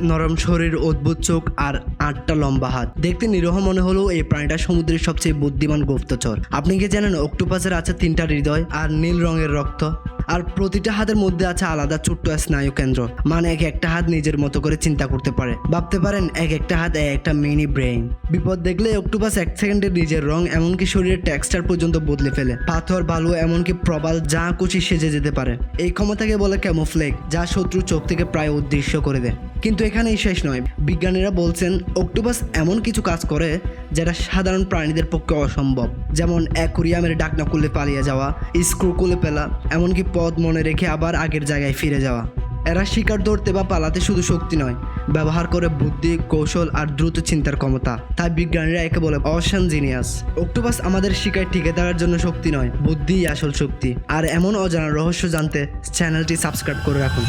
নরম শরীর অদ্ভুত চোখ আর আটটা লম্বা হাত। দেখতে নিরহ মনে হলেও এই প্রাণীটা সমুদ্রের সবচেয়ে বুদ্ধিমান গুপ্তচর। আপনি কি জানেন, অক্টোপাসের আছে তিনটা হৃদয় আর নীল রঙের রক্ত? আর প্রতিটা হাতের মধ্যে আছে আলাদা ছোট্ট স্নায়ু কেন্দ্র মানে এক একটা হাত নিজের মতো করে চিন্তা করতে পারে। ভাবতে পারেন, এক একটা হাত এক একটা মিনি ব্রেইন বিপদ দেখলে অক্টোপাস এক সেকেন্ডে নিজের রং এমনকি শরীরের টেক্সচার পর্যন্ত বদলে ফেলে। পাথর, বালু, এমনকি প্রবাল, যা কুচি সেজে যেতে পারে। এই ক্ষমতাকে বলে ক্যামোফ্লেগ যা শত্রু চোখ থেকে প্রায় উদ্দেশ্য করে দেয়। কিন্তু এখানেই শেষ নয়। বিজ্ঞানীরা বলছেন অক্টোপাস এমন কিছু কাজ করে যেটা সাধারণ প্রাণীদের পক্ষে অসম্ভব। যেমন অ্যাকুরিয়ামের ডাকনা কুলে পালিয়ে যাওয়া, স্ক্রু খুলে ফেলা, এমনকি পথ মনে রেখে আবার আগের জায়গায় ফিরে যাওয়া। এরা শিকার ধরতে বা পালাতে শুধু শক্তি নয়, ব্যবহার করে বুদ্ধি, কৌশল আর দ্রুত চিন্তার ক্ষমতা। তাই বিজ্ঞানীরা একে বলে অশান জিনিয়াস। অক্টোপাস আমাদের শিকার টিকে থাকার জন্য শক্তি নয় বুদ্ধিই আসল শক্তি। আর এমন অজানা রহস্য জানতে চ্যানেলটি সাবস্ক্রাইব করে রাখুন।